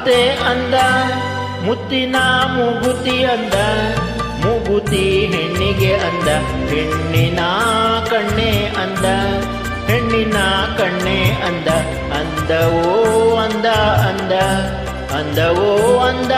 ಮುತ್ತೆ ಅಂದ, ಮುತ್ತಿನ ಮೂಗುತಿ ಅಂದ, ಮೂಗುತಿ ಹೆಣ್ಣಿಗೆ ಅಂದ, ಹೆಣ್ಣಿನ ಕಣ್ಣೆ ಅಂದ, ಹೆಣ್ಣಿನ ಕಣ್ಣೆ ಅಂದ, ಅಂದವೋ ಅಂದ ಅಂದ, ಅಂದವೋ ಅಂದ.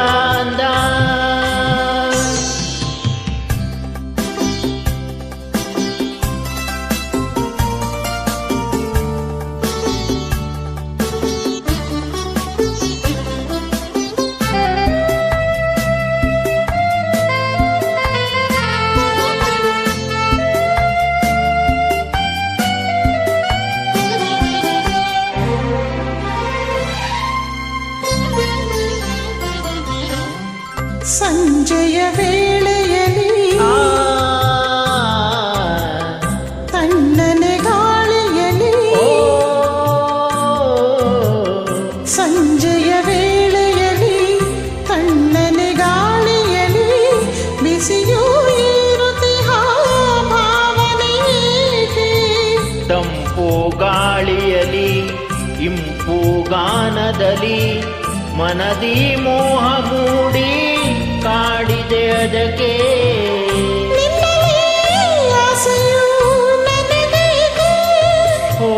ಸಂಜೆಯ ವೇಳೆಯಲ್ಲಿ ತಣ್ಣನೆ ಗಾಳಿಯಲ್ಲಿ ಸಂಜೆಯ ವೇಳೆಯಲ್ಲಿ ತಣ್ಣನೆ ಗಾಳಿಯಲ್ಲಿ ಬಿಸಿಯೂ? ತಂಪು ಗಾಳಿಯಲಿ ಇಂಪು ಗಾನದಲ್ಲಿ ಮನದಿ ಮೋಹ ಮೂಡಿ ಕಾಡಿದೆ ಅದಕ್ಕೆ? ಓ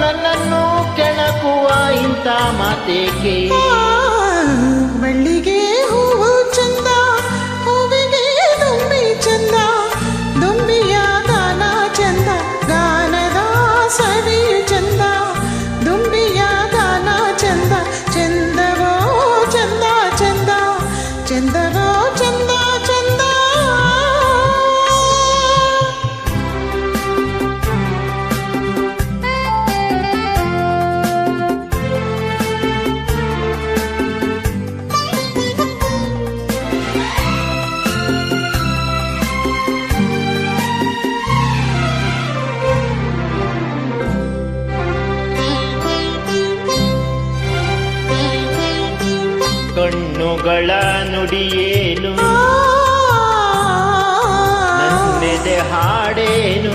ನನ್ನನ್ನು ಕೆಣಕುವ ಇಂಥ ಮಾತೇಕೆ ಕಣ್ಣುಗಳ ನುಡಿಯೇನು ನನ್ನೆದೆ ಹಾಡೇನು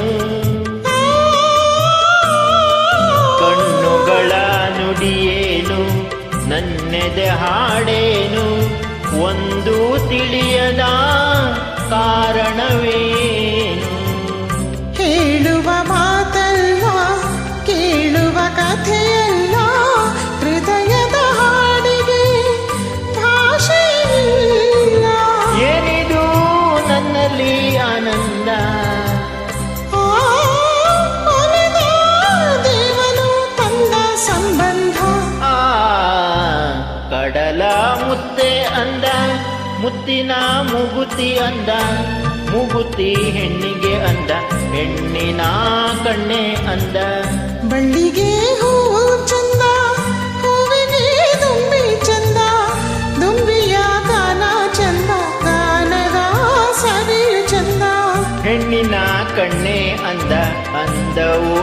ಕಣ್ಣುಗಳ ನುಡಿಯೇನು ನನ್ನೆದೆ ಹಾಡೇನು ಒಂದು ತಿಳಿಯದ ಕಾರಣವೇನು ಹೇಳುವ ಮಾತಲ್ಲ ಮುತ್ತಿನ ಮುಗುತಿ ಅಂದ ಮುಗುತಿ ಹೆಣ್ಣಿಗೆ ಅಂದ ಹೆಣ್ಣಿನ ಕಣ್ಣೆ ಅಂದ. ಬಳ್ಳಿಗೆ ಹೂವು ಚಂದ ಹೂವಿಗೆ ದುಂಬಿ ಚಂದ ದುಂಬಿಯ ಗಾನ ಚಂದ ಗಾನದ ಸರಿ ಚಂದ. ಹೆಣ್ಣಿನ ಕಣ್ಣೆ ಅಂದ ಅಂದವೋ